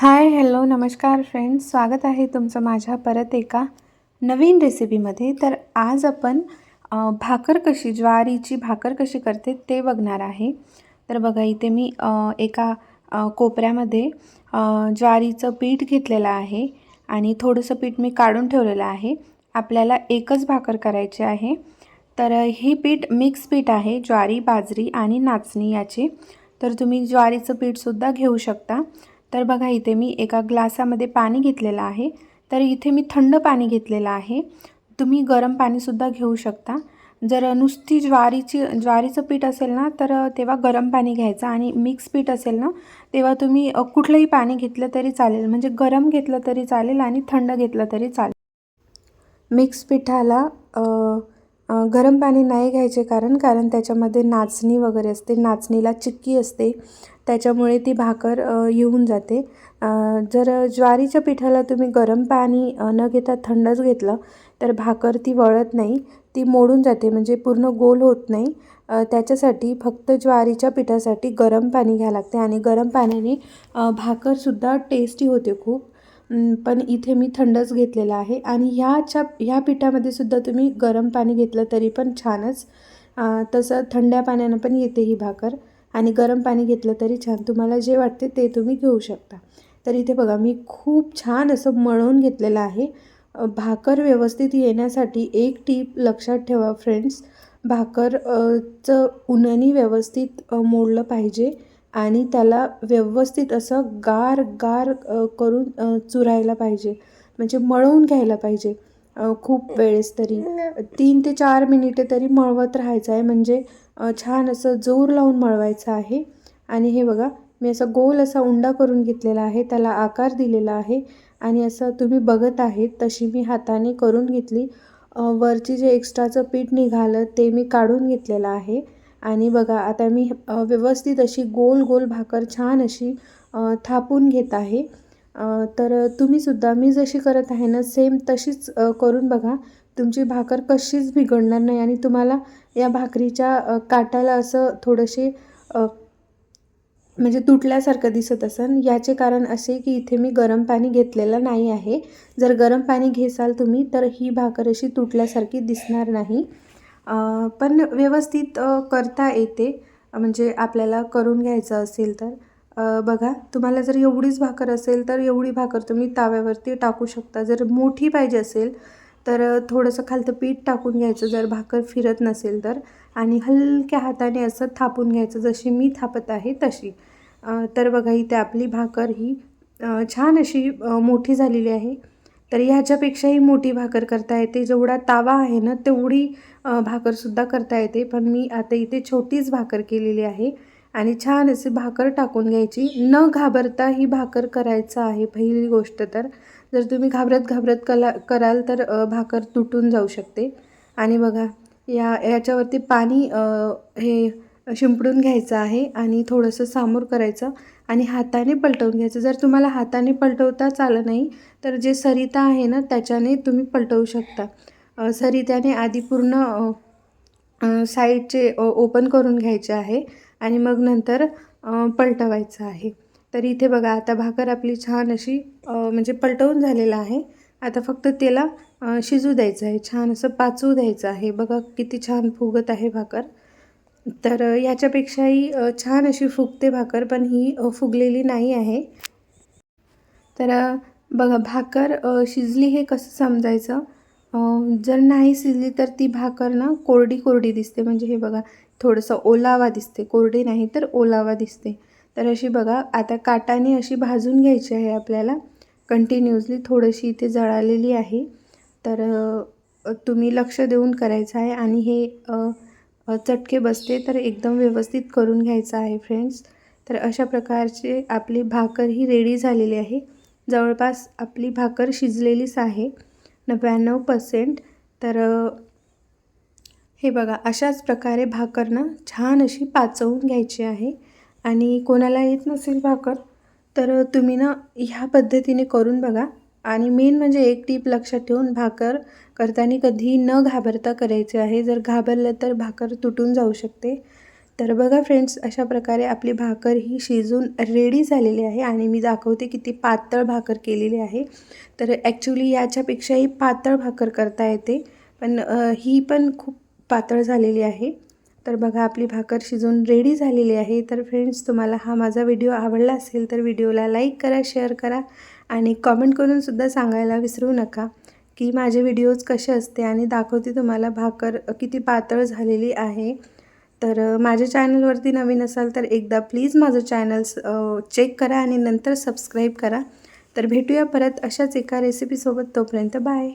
Hi hello नमस्कार friends. स्वागत आहे तुमचं माझ्या परत एका नवीन रेसिपीमध्ये. तर आज आपण भाकर कशी ज्वारीची भाकर कशी करते ते बघणार आहे. तर बघा इथे मी एका कोपऱ्यामध्ये ज्वारीचं पीठ घेतलेलं आहे आणि थोडंसं पीठ मी काढून ठेवलेलं आहे. आपल्याला एकच भाकर करायची आहे. तर ही पीठ मिक्स पीठ आहे ज्वारी बाजरी आणि नाचणी याचे. तर तुम्ही ज्वारीचं पीठसुद्धा घेऊ शकता. तर बघा इथे मी एका ग्लासामध्ये पाणी घेतलेलं आहे. तर इथे मी थंड पाणी घेतलेलं आहे. तुम्ही गरम पाणीसुद्धा घेऊ शकता. जर नुसती ज्वारीची ज्वारीचं पीठ असेल ना तर तेव्हा गरम पाणी घ्यायचं आणि मिक्स पीठ असेल ना तेव्हा तुम्ही कुठलंही पाणी घेतलं तरी चालेल. म्हणजे गरम घेतलं तरी चालेल आणि थंड घेतलं तरी चालेल. मिक्स पिठाला गरम पाणी नाही घ्यायचे कारण कारण त्याच्यामध्ये नाचणी वगैरे असते नाचणीला चिक्की असते. त्याच्यामुळे ती भाकर येऊन जाते. जर ज्वारीच्या पिठाला तुम्ही गरम पाणी न घेता थंडच घेतलं तर भाकर ती वळत नाही. ती मोडून जाते म्हणजे पूर्ण गोल होत नाही. त्याच्यासाठी फक्त ज्वारीच्या पिठासाठी गरम पाणी घ्यावं लागते. आणि गरम पाण्याने भाकरसुद्धा टेस्टी होते खूप. पण इथे मी थंडच घेतलेलं आहे. आणि ह्याच्या ह्या पिठामध्ये सुद्धा तुम्ही गरम पाणी घेतलं तरी पण छानच. तसं थंड्या पाण्यानं पण येते ही भाकर. आणि गरम पाणी घेतलं तरी छान. तुम्हाला जे वाटते ते तुम्ही घेऊ शकता. तर इथे बघा मी खूप छान असं मळून घेतलेलं आहे. भाकर व्यवस्थित येण्यासाठी एक टीप लक्षात ठेवा फ्रेंड्स. भाकर अ, चं व्यवस्थित मोडलं पाहिजे. आणि त्याला व्यवस्थित असं गार गार करून चुरायला पाहिजे. म्हणजे मळवून घ्यायला पाहिजे खूप वेळेस तरी. तीन ते चार मिनिटे तरी मळवत राहायचं आहे. म्हणजे छान असं जोर लावून मळवायचं आहे. आणि हे बघा मी असं गोल असा उंडा करून घेतलेला आहे. त्याला आकार दिलेला आहे. आणि असं तुम्ही बघत आहे तशी मी हाताने करून घेतली. वरची जे एक्स्ट्राचं पीठ निघालं ते मी काढून घेतलेलं आहे. आणि बघा आता मी व्यवस्थित अशी गोल गोल भाकर छान अशी थापून घेत आहे. तर तर तुम्हीसुद्धा मी जशी करत आहे ना सेम तशीच करून बघा. तुमची भाकर कशीच बिघडणार नाही आणि तुम्हाला या भाकरीच्या काटाला असं थोडेसे म्हणजे तुटल्यासारखं दिसत असेल याचे कारण असे की इथे मी गरम पाणी घेतलेलं नाही आहे. जर गरम पाणी घेसाल तुम्ही तर ही भाकर अशी तुटल्यासारखी दिसणार नाही. पण व्यवस्थित करता येते. म्हणजे आपल्याला करून घ्यायचं असेल तर. बघा तुम्हाला जर एवढीच भाकर असेल तर एवढी भाकर तुम्ही तव्यावरती टाकू शकता. जर मोठी पाहिजे असेल तर थोडंसं खालतं पीठ टाकून घ्यायचं. जर भाकर फिरत नसेल तर. आणि हलक्या हाताने असं थापून घ्यायचं. जशी मी थापत आहे तशी. तर बघा इथे आपली भाकर ही छान अशी मोठी झालेली आहे. तर ह्याच्यापेक्षाही मोठी भाकर करता येते. जेवढा तावा आहे ना तेवढी भाकरसुद्धा करता येते. पण मी आता इथे छोटीच भाकर केलेली आहे आणि छान अशी भाकर टाकून घ्यायची. न घाबरता ही भाकर करायचं आहे पहिली गोष्ट तर. जर तुम्ही घाबरत घाबरत कला कराल तर भाकर तुटून जाऊ शकते. आणि बघा या याच्यावरती पाणी हे शिंपडून घ्यायचं आहे आणि थोडंसं सामोर करायचं. आणि हाताने पलटवून घ्यायचं. जर तुम्हाला हाताने पलटवताच आलं नाही तर जे सरिता आहे ना त्याच्याने तुम्ही पलटवू शकता. सरित्याने आधी पूर्ण साईडचे ओपन करून घ्यायचे आहे आणि मग नंतर पलटवायचं आहे. तर इथे बघा आता भाकर आपली छान अशी म्हणजे पलटवून झालेलं आहे. आता फक्त त्याला शिजू द्यायचं आहे. छान असं पाचू द्यायचं आहे. बघा किती छान फुगत आहे भाकर. तर याच्यापेक्षाही छान अशी फुगते भाकर पण ही फुगलेली नाही आहे. तर बघा भाकर शिजली हे कसं समजायचं? जर नाही शिजली तर ती भाकर ना कोरडी कोरडी दिसते. म्हणजे हे बघा थोडंसं ओलावा दिसते. कोरडी नाही तर ओलावा दिसते. तर अशी बघा आता काटाने अशी भाजून घ्यायची आहे आपल्याला. कंटिन्युअसली थोडीशी इथे जळालेली आहे. तर तुम्ही लक्ष देऊन करायचं आहे. आणि हे चटके बसते तर एकदम व्यवस्थित करून घ्यायचं आहे फ्रेंड्स तर अशा प्रकारचे आपली भाकर ही रेडी झालेली आहे. जवळपास आपली भाकर शिजलेलीच आहे नव्याण्णव पर्सेंट तर हे बघा अशाच प्रकारे भाकरनं छान अशी पाचवून घ्यायची आहे. आणि कोणाला येत नसेल भाकर तर तुम्ही ना ह्या पद्धतीने करून बघा. आणि मेन म्हणजे एक टीप लक्षात ठेवून भाकर करताना कधी न घाबरता करायचे आहे. जर घाबरलं तर भाकर तुटून जाऊ शकते. तर बघा फ्रेंड्स अशा प्रकारे आपली भाकर ही शिजून रेडी झालेली आहे आणि मी दाखवते किती पातळ भाकर केलेली आहे. तर ॲक्च्युली याच्यापेक्षाही पातळ भाकर करता येते. पण ही पण खूप पातळ झालेली आहे. तर बघा आपली भाकर शिजून रेडी झालेली आहे. तर फ्रेंड्स तुम्हाला हा माझा व्हिडिओ आवडला असेल तर व्हिडिओला लाईक करा शेअर करा. आणि कॉमेंट करूनसुद्धा सांगायला विसरू नका की माझे व्हिडिओज कसे असते आणि दाखवते तुम्हाला भाकर किती पातळ झालेली आहे. तर माझ्या चॅनलवरती नवीन असाल तर एकदा प्लीज माझं चॅनल चेक करा आणि नंतर सबस्क्राईब करा. तर भेटूया परत अशाच एका रेसिपीसोबत तोपर्यंत बाय